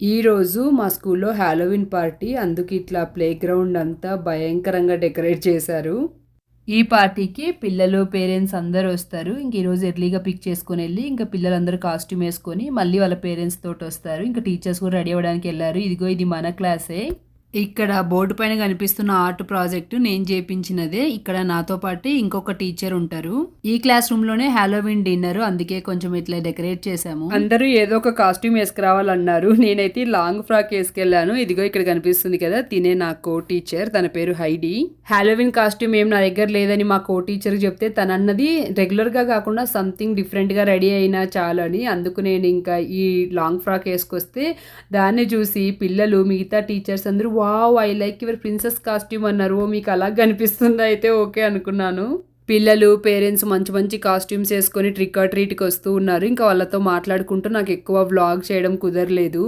ఈరోజు మా స్కూల్లో హ్యాలోవిన్ పార్టీ అందుకు ఇట్లా ప్లే గ్రౌండ్ అంతా భయంకరంగా డెకరేట్ చేశారు. ఈ పార్టీకి పిల్లలు పేరెంట్స్ అందరూ వస్తారు. ఇంక ఈరోజు ఎర్లీగా పిక్ చేసుకుని వెళ్ళి ఇంకా పిల్లలందరూ కాస్ట్యూమ్ వేసుకొని మళ్ళీ వాళ్ళ పేరెంట్స్ తోటి వస్తారు. ఇంకా టీచర్స్ కూడా రెడీ అవ్వడానికి వెళ్ళారు. ఇదిగో ఇది మన క్లాసే. ఇక్కడ బోర్డు పైన కనిపిస్తున్న ఆర్ట్ ప్రాజెక్ట్ నేను చేపించినదే. ఇక్కడ నాతో పాటు ఇంకొక టీచర్ ఉంటారు. ఈ క్లాస్ రూమ్లోనే హాలోవిన్ డిన్నర్ అందుకే కొంచెం ఇట్లా డెకరేట్ చేసాము అందరూ ఏదో ఒక కాస్ట్యూమ్ వేసుకురావాలన్నారు. నేనైతే లాంగ్ ఫ్రాక్ వేసుకెళ్ళాను ఇదిగో ఇక్కడ కనిపిస్తుంది కదా తినే నా కో టీచర్ తన పేరు హైడి. హాలోవిన్ కాస్ట్యూమ్ ఏం నా దగ్గర లేదని మా కో టీచర్ చెప్తే తన అన్నది రెగ్యులర్గా కాకుండా సంథింగ్ డిఫరెంట్గా రెడీ అయినా చాలు అని అందుకు నేను ఇంకా ఈ లాంగ్ ఫ్రాక్ వేసుకొస్తే దాన్ని చూసి పిల్లలు మిగతా టీచర్స్ అందరూ wow I like your princess costume అన్నారు. మీకు అలా కనిపిస్తుంది? అయితే ఓకే అనుకున్నాను. పిల్లలు పేరెంట్స్ మంచి మంచి కాస్ట్యూమ్స్ వేసుకొని ట్రిక్ ఆర్ ట్రీట్కి వస్తూ ఉన్నారు. ఇంకా వాళ్ళతో మాట్లాడుకుంటూ నాకు ఎక్కువ వ్లాగ్ చేయడం కుదరలేదు.